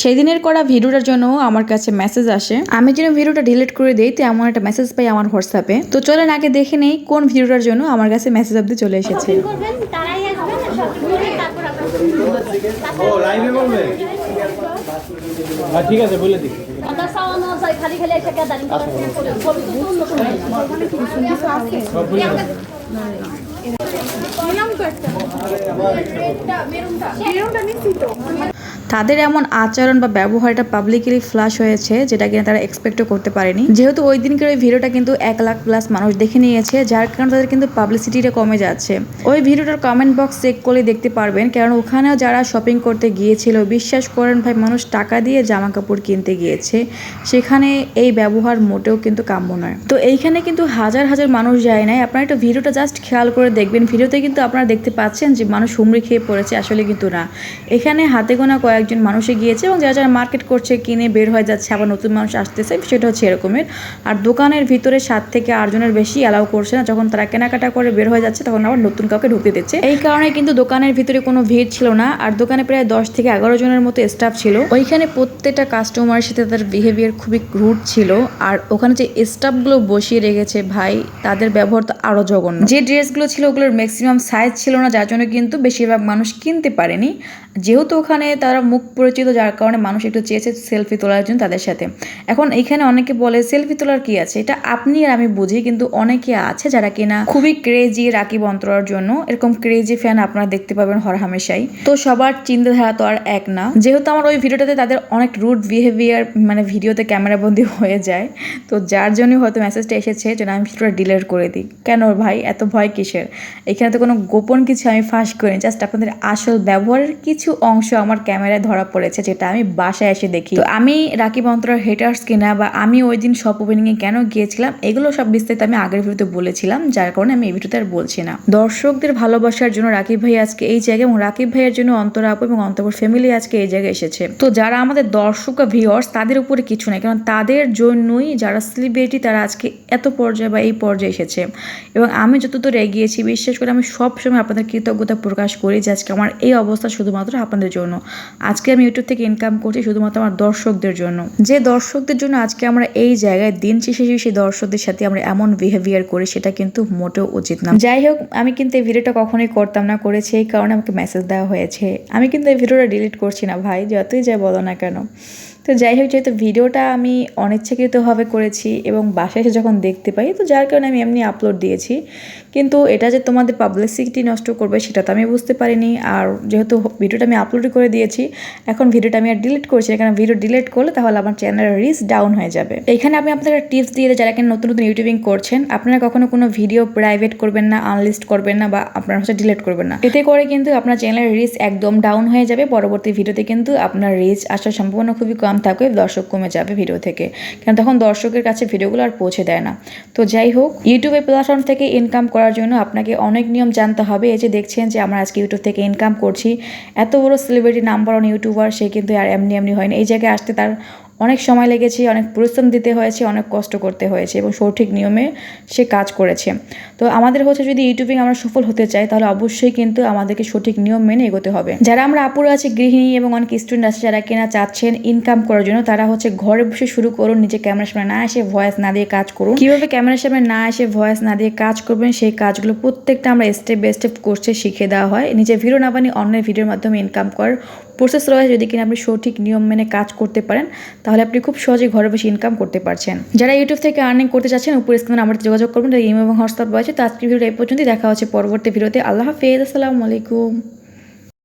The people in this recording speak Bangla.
সেদিনের করা ভিডিওটার জন্য আমার কাছে মেসেজ আসে। আমি যেন ভিডিওটা ডিলিট করে দিই তো এমন একটা মেসেজ পাই আমার হোয়াটসঅ্যাপে তো চলেন আগে দেখে নেই কোন ভিডিওটার জন্য আমার কাছে মেসেজ অব্দি চলে এসেছে। ঠিক আছে বলে দিই। খালি খালি এসে গাদারি ছবি তো তাদের এমন আচরণ বা ব্যবহারটা পাবলিকলি ফ্লাশ হয়েছে যেটা কিনা তারা এক্সপেক্টও করতে পারেনি। যেহেতু ওই দিনকের ওই ভিডিওটা কিন্তু এক লাখ প্লাস মানুষ দেখে নিয়েছে, যার কারণে তাদের কিন্তু পাবলিসিটিটা কমে যাচ্ছে। ওই ভিডিওটার কমেন্ট বক্স চেক করলে দেখতে পারবেন, কারণ ওখানেও যারা শপিং করতে গিয়েছিল, বিশ্বাস করেন ভাই, মানুষ টাকা দিয়ে জামা কাপড় কিনতে গিয়েছে। সেখানে এই ব্যবহার মোটেও কিন্তু কাম্য নয়। তো এইখানে কিন্তু হাজার হাজার মানুষ যায় নাই। আপনারা একটু ভিডিওটা জাস্ট খেয়াল করে দেখবেন। ভিডিওতে কিন্তু আপনারা দেখতে পাচ্ছেন যে মানুষ হুমড়ি খেয়ে পড়েছে, আসলে কিন্তু না। এখানে হাতে গোনা কয়েকজন মানুষে গিয়েছে এবং যারা যারা মার্কেট করছে, কিনে বের হয়ে যাচ্ছে, আবার নতুন মানুষ আসতেছে সেটা হচ্ছে এরকমের। আর দোকানের ভিতরে সাত থেকে আটজনের বেশি অ্যালাউ করছে না। যখন তারা কেনাকাটা করে বের হয়ে যাচ্ছে, তখন আবার নতুন কাউকে ঢুকতে দিচ্ছে। এই কারণে কিন্তু দোকানের ভিতরে কোনো ভিড় ছিল না। আর দোকানে প্রায় দশ থেকে এগারো জনের মতো স্টাফ ছিল। ওইখানে প্রত্যেকটা কাস্টমারের সাথে তাদের বিহেভিয়ার খুবই রুট ছিল। আর ওখানে যে স্টাফগুলো বসিয়ে রেখেছে ভাই, তাদের ব্যবহার তো আরও জঘন্য। যে ড্রেসগুলো ছিল, ওগুলোর ম্যাক্সিমাম সাইজ ছিল না, যার জন্য কিন্তু বেশিরভাগ মানুষ কিনতে পারেনি। যেহেতু ওখানে তারা মুখ পরিচিত, যার কারণে মানুষ একটু চেয়েছে সেলফি তোলার জন্য তাদের সাথে। এখন এখানে অনেকে বলে সেলফি তোলার কি আছে? এটা আপনি আর আমি বুঝি, কিন্তু অনেকে আছে যারা কিনা খুবই ক্রেজি রাকিব অন্তরার জন্য। এরকম ক্রেজি ফ্যান আপনারা দেখতে পাবেন হর হামেশাই তো সবার চিন্তাধারা তো আর এক না। যেহেতু আমার ওই ভিডিওটাতে তাদের অনেক রুড বিহেভিয়ার মানে ভিডিওতে ক্যামেরা বন্দি হয়ে যায়, তো যার জন্য হয়তো মেসেজটা এসেছে, যেন আমি ভিডিওটা ডিলেট করে দিই। কেন ভাই? এত ভয় কিসের? এখানে তো কোনো গোপন কিছু আমি ফাঁস করিনি জাস্ট আপনাদের আসল ব্যবহারের কিছু অংশ আমার ক্যামেরায় ধরা পড়েছে, যেটা আমি বাসায় এসে দেখি। তো আমি রাকিব অন্তরার হেটার্স কিনা বা আমি ওই দিন শপ ওপেনিংয়ে কেন গিয়েছিলাম, এগুলো সব বিস্তারিত আমি আগের ভিডিওতে বলেছিলাম, যার কারণে আমি এই ভিডিওতে আর বলছি না। দর্শকদের ভালোবাসার জন্য রাকিব ভাই আজকে এই জায়গায় এবং রাকিব ভাইয়ের জন্য অন্তরা আপু এবং অন্তপুর ফ্যামিলি আজকে এই জায়গায় এসেছে। তো যারা আমাদের দর্শক বা ভিউয়ার্স তাদের উপরে কিছু নেই, কারণ তাদের জন্যই যারা সেলিব্রিটি তারা আজকে এত পর্যায়ে বা এই পর্যায়ে এসেছে। এবং আমি যতদূর এগিয়েছি বিশ্বাস করে আমি সবসময় আপনাদের কৃতজ্ঞতা প্রকাশ করি যে আজকে আমার এই অবস্থা শুধুমাত্র আপনাদের জন্য। আজকে আমি ইউটিউব থেকে ইনকাম করছি শুধুমাত্র আমার দর্শকদের জন্য। যে দর্শকদের জন্য আজকে আমরা এই জায়গায় দিন শেষে সেই দর্শকদের সাথে আমরা এমন বিহেভিয়ার করি, সেটা কিন্তু মোটেও উচিত না। যাই হোক, আমি কিন্তু এই ভিডিওটা কখনোই করতাম না, করেছি এই কারণে আমাকে মেসেজ দেওয়া হয়েছে। আমি কিন্তু এই ভিডিওটা ডিলিট করছি না, ভাই, যতই যাই বলো না কেন। তো যাই হোক, যেহেতু ভিডিওটা আমি অনিচ্ছাকৃতভাবে করেছি এবং বাসায় এসে যখন দেখতে পাই, তো যার কারণে আমি এমনি আপলোড দিয়েছি। কিন্তু এটা যে তোমাদের পাবলিসিটি নষ্ট করবে, সেটা তো আমি বুঝতে পারিনি। আর যেহেতু ভিডিওটা আমি আপলোড করে দিয়েছি, এখন ভিডিওটা আমি আর ডিলিট করছি। না কারণ ভিডিও ডিলিট করলে তাহলে আমার চ্যানেলের রিচ ডাউন হয়ে যাবে। এখানে আমি আপনাদের টিপস দিয়ে যারা কিনা নতুন নতুন ইউটিউবিং করছেন, আপনারা কখনো কোনো ভিডিও প্রাইভেট করবেন না আনলিস্ট করবেন না বা আপনারা হচ্ছে ডিলিট করবেন না। এতে করে কিন্তু আপনার চ্যানেলের রিচ একদম ডাউন হয়ে যাবে। পরবর্তী ভিডিওতে কিন্তু আপনার রিচ আসার সম্ভাবনা খুবই কম। থাকবে দর্শক কমে যাবে ভিডিও থেকে। কারণ তখন দর্শকের কাছে ভিডিওগুলো আর পৌঁছে দেয় না। তো যাই হোক ইউটিউবের প্ল্যাটফর্ম থেকে ইনকাম করার জন্য আপনাকে অনেক নিয়ম জানতে হবে। এই যে দেখছেন যে আমরা আজকে ইউটিউব থেকে ইনকাম করছি, এত বড় সেলিব্রিটি নাম্বার ওয়ান ইউটিউবার সে কিন্তু আর এমনি এমনি হয় না। এই জায়গায় আসতে তার অনেক সময় লেগেছে, অনেক পরিশ্রম দিতে হয়েছে, অনেক কষ্ট করতে হয়েছে এবং সঠিক নিয়মে সে কাজ করেছে। তো আমাদের হচ্ছে যদি ইউটিউবিং আমরা সফল হতে চাই, তাহলে অবশ্যই কিন্তু আমাদেরকে সঠিক নিয়ম মেনে এগোতে হবে। যারা আমরা আপুরা আছে, গৃহিণী এবং অনেক স্টুডেন্ট আছে, যারা কিনা চাচ্ছেন ইনকাম করার জন্য, তারা হচ্ছে ঘরে বসে শুরু করুন, নিজে ক্যামেরার সামনে না এসে ভয়েস না দিয়ে কাজ করুন। কীভাবে ক্যামেরার সামনে না এসে ভয়েস না দিয়ে কাজ করবেন, সেই কাজগুলো প্রত্যেকটা আমরা স্টেপ বাই স্টেপ কোর্সে শিখে দেওয়া হয়। নিজে ভিডিও না বানিয়ে অন্যের ভিডিওর মাধ্যমে ইনকাম করার প্রসেস রয়েছে যদি কিনা আপনি সঠিক নিয়ম মেনে কাজ করতে পারেন, তাহলে আপনি খুব সহজে ঘরে বসে ইনকাম করতে পারছেন। যারা ইউটিউব থেকে আর্নিং করতে চাচ্ছেন, উপরে স্ক্রিনে আমার যোগাযোগ করবেন। ইমেল এবং হোয়াটসঅ্যাপ রয়েছে। তো আজকের ভিডিও এই পর্যন্তই। দেখা হচ্ছে পরবর্তী ভিডিওতে। আল্লাহ হাফেজ। আসসালামু আলাইকুম।